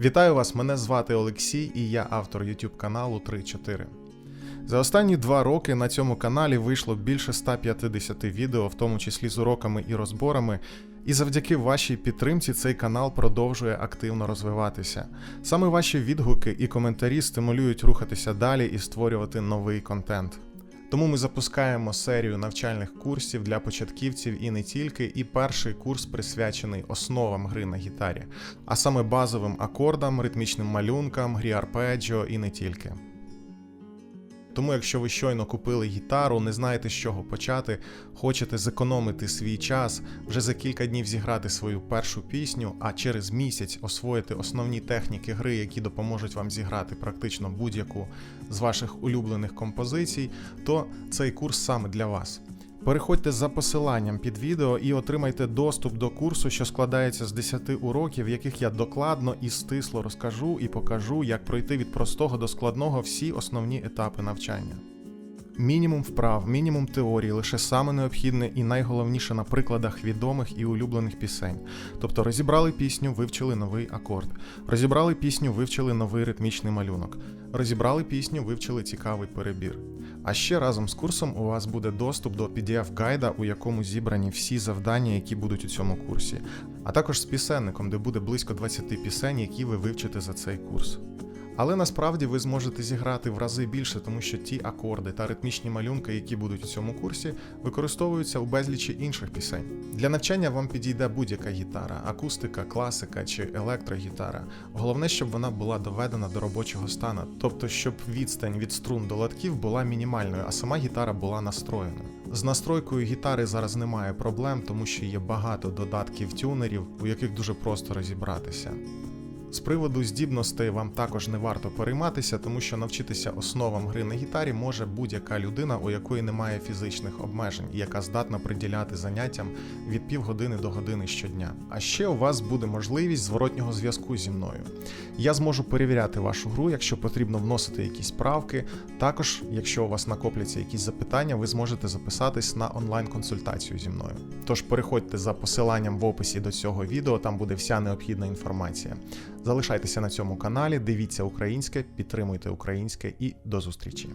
Вітаю вас! Мене звати Олексій і я автор YouTube каналу 3.4. За останні два роки на цьому каналі вийшло більше 150 відео, в тому числі з уроками і розборами. І завдяки вашій підтримці цей канал продовжує активно розвиватися. Саме ваші відгуки і коментарі стимулюють рухатися далі і створювати новий контент. Тому ми запускаємо серію навчальних курсів для початківців і не тільки. І перший курс присвячений основам гри на гітарі, а саме базовим акордам, ритмічним малюнкам, грі арпеджіо і не тільки. Тому, якщо ви щойно купили гітару, не знаєте з чого почати, хочете зекономити свій час, вже за кілька днів зіграти свою першу пісню, а через місяць освоїти основні техніки гри, які допоможуть вам зіграти практично будь-яку з ваших улюблених композицій, то цей курс саме для вас. Переходьте за посиланням під відео і отримайте доступ до курсу, що складається з 10 уроків, в яких я докладно і стисло розкажу і покажу, як пройти від простого до складного всі основні етапи навчання. Мінімум вправ, мінімум теорії, лише саме необхідне і найголовніше на прикладах відомих і улюблених пісень. Тобто розібрали пісню, вивчили новий акорд, розібрали пісню, вивчили новий ритмічний малюнок, розібрали пісню, вивчили цікавий перебір. А ще разом з курсом у вас буде доступ до PDF-гайда, у якому зібрані всі завдання, які будуть у цьому курсі, а також з пісенником, де буде близько 20 пісень, які ви вивчите за цей курс. Але насправді ви зможете зіграти в рази більше, тому що ті акорди та ритмічні малюнки, які будуть у цьому курсі, використовуються у безлічі інших пісень. Для навчання вам підійде будь-яка гітара, акустика, класика чи електрогітара. Головне, щоб вона була доведена до робочого стану, тобто щоб відстань від струн до латків була мінімальною, а сама гітара була настроєною. З настройкою гітари зараз немає проблем, тому що є багато додатків тюнерів, у яких дуже просто розібратися. З приводу здібностей вам також не варто перейматися, тому що навчитися основам гри на гітарі може будь-яка людина, у якої немає фізичних обмежень, яка здатна приділяти заняттям від півгодини до години щодня. А ще у вас буде можливість зворотнього зв'язку зі мною. Я зможу перевіряти вашу гру, якщо потрібно вносити якісь правки. Також, якщо у вас накопляться якісь запитання, ви зможете записатись на онлайн-консультацію зі мною. Тож переходьте за посиланням в описі до цього відео, там буде вся необхідна інформація. Залишайтеся на цьому каналі, дивіться українське, підтримуйте українське і до зустрічі.